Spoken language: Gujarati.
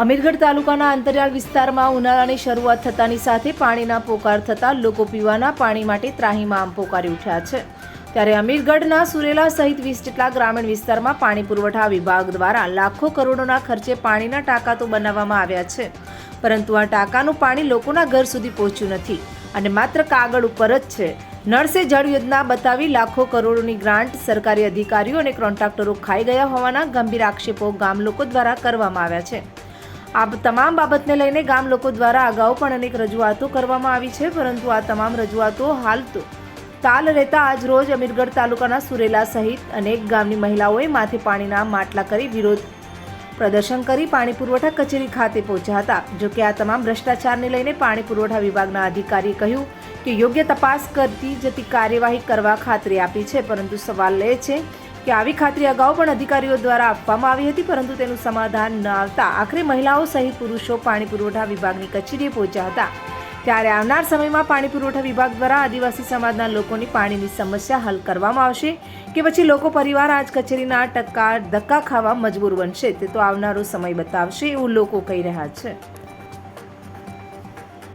અમીરગઢ તાલુકાના અંતરિયાળ વિસ્તારમાં ઉનાળાની શરૂઆત થતાની સાથે પાણીના પોકાર થતાં લોકો પીવાના પાણી માટે ત્રાહીમામ પોકારી ઉઠ્યા છે. ત્યારે અમીરગઢના સુરેલા સહિત વીસ જેટલા ગ્રામીણ વિસ્તારમાં પાણી પુરવઠા વિભાગ દ્વારા લાખો કરોડોના ખર્ચે પાણીના ટાંકા તો બનાવવામાં આવ્યા છે. પરંતુ આ ટાંકાનું પાણી લોકોના ઘર સુધી પહોંચ્યું નથી અને માત્ર કાગળ ઉપર જ છે. નળ સે જળ યોજના બતાવી લાખો કરોડોની ગ્રાન્ટ સરકારી અધિકારીઓ અને કોન્ટ્રાક્ટરો ખાઈ ગયા હોવાના ગંભીર આક્ષેપો ગામ લોકો દ્વારા કરવામાં આવ્યા છે. આ તમામ બાબતને લઈને ગામ લોકો દ્વારા અગાઉ પણ અનેક રજૂઆતો કરવામાં આવી છે, પરંતુ આ તમામ રજૂઆતો હાલ તો તાલ રહેતા આજ રોજ અમીરગઢ તાલુકાના સુરેલા સહિત અનેક ગામની મહિલાઓએ માથે પાણીના માટલા કરી વિરોધ પ્રદર્શન કરી પાણી પુરવઠા કચેરી ખાતે પહોંચ્યા હતા. જોકે આ તમામ ભ્રષ્ટાચારને લઈને પાણી પુરવઠા વિભાગના અધિકારીએ કહ્યું કે યોગ્ય તપાસ કરતી જતી કાર્યવાહી કરવા ખાતરી આપી છે, પરંતુ સવાલ એ છે કે આવી ખાતરી અગાઉ પણ અધિકારીઓ દ્વારા આપવામાં આવી હતી, પરંતુ તેનું સમાધાન ન આવતા આખરે મહિલાઓ સહિત પુરુષો પાણી પુરવઠા વિભાગની કચેરીએ પહોંચ્યા હતા. ત્યારે આવનાર સમયમાં પાણી પુરવઠા વિભાગ દ્વારા આદિવાસી સમાજના લોકોની પાણીની સમસ્યા હલ કરવામાં આવશે કે પછી લોકો પરિવાર આજ કચેરીના ટક્કા ધક્કા ખાવા મજબૂર બનશે તે તો આવનારો સમય બતાવશે એવું લોકો કહી રહ્યા છે.